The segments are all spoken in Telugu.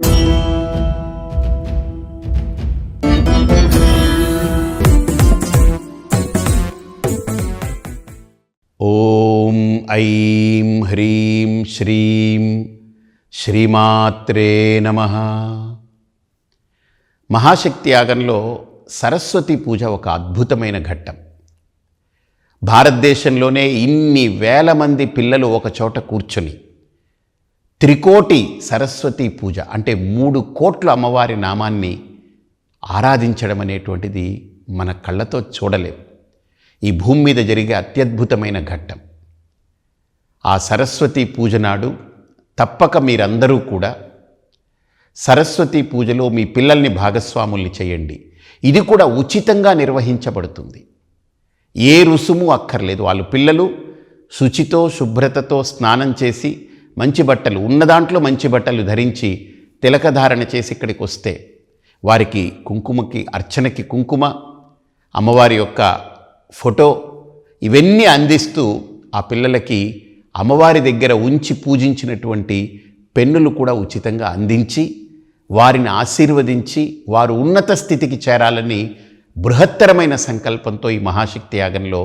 ఓం ఐం హ్రీం శ్రీం శ్రీమాత్రే నమ. మహాశక్తి యాగంలో సరస్వతి పూజ ఒక అద్భుతమైన ఘట్టం. భారతదేశంలోనే ఇన్ని వేల మంది పిల్లలు ఒక చోట కూర్చొని త్రికోటి సరస్వతి పూజ అంటే మూడు కోట్ల అమ్మవారి నామాన్ని ఆరాధించడం అనేటువంటిది మన కళ్ళతో చూడలేం. ఈ భూమి మీద జరిగే అత్యద్భుతమైన ఘట్టం. ఆ సరస్వతి పూజ నాడు తప్పక మీరందరూ కూడా సరస్వతి పూజలో మీ పిల్లల్ని భాగస్వాముల్ని చేయండి. ఇది కూడా ఉచితంగా నిర్వహించబడుతుంది. ఏ రుసుము అక్కర్లేదు. వాళ్ళు పిల్లలు శుచితో శుభ్రతతో స్నానం చేసి మంచి బట్టలు ఉన్న దాంట్లో మంచి బట్టలు ధరించి తిలకధారణ చేసి ఇక్కడికి వస్తే వారికి కుంకుమకి అర్చనకి కుంకుమ అమ్మవారి యొక్క ఫోటో ఇవన్నీ అందిస్తూ ఆ పిల్లలకి అమ్మవారి దగ్గర ఉంచి పూజించినటువంటి పెన్నులు కూడా ఉచితంగా అందించి వారిని ఆశీర్వదించి వారు ఉన్నత స్థితికి చేరాలని బృహత్తరమైన సంకల్పంతో ఈ మహాశక్తి యాగంలో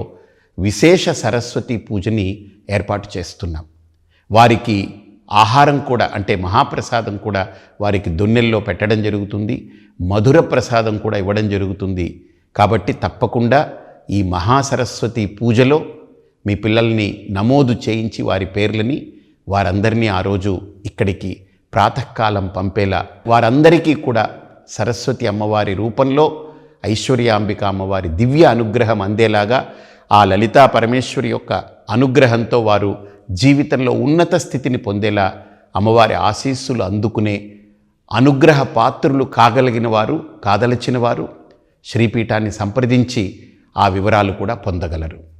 విశేష సరస్వతి పూజని ఏర్పాటు చేస్తున్నాం. వారికి ఆహారం కూడా అంటే మహాప్రసాదం కూడా వారికి దొన్నెల్లో పెట్టడం జరుగుతుంది. మధుర ప్రసాదం కూడా ఇవ్వడం జరుగుతుంది. కాబట్టి తప్పకుండా ఈ మహాసరస్వతి పూజలో మీ పిల్లల్ని నమోదు చేయించి వారి పేర్లని వారందరినీ ఆ రోజు ఇక్కడికి ప్రాతకాలం పంపేలా వారందరికీ కూడా సరస్వతి అమ్మవారి రూపంలో ఐశ్వర్యాంబిక అమ్మవారి దివ్య అనుగ్రహం అందేలాగా ఆ లలితా పరమేశ్వరి యొక్క అనుగ్రహంతో వారు జీవితంలో ఉన్నత స్థితిని పొందేలా అమ్మవారి ఆశీస్సులు అందుకునే అనుగ్రహ పాత్రులు కాగలిగిన వారు కాదలచిన వారు శ్రీపీఠాన్ని సంప్రదించి ఆ వివరాలు కూడా పొందగలరు.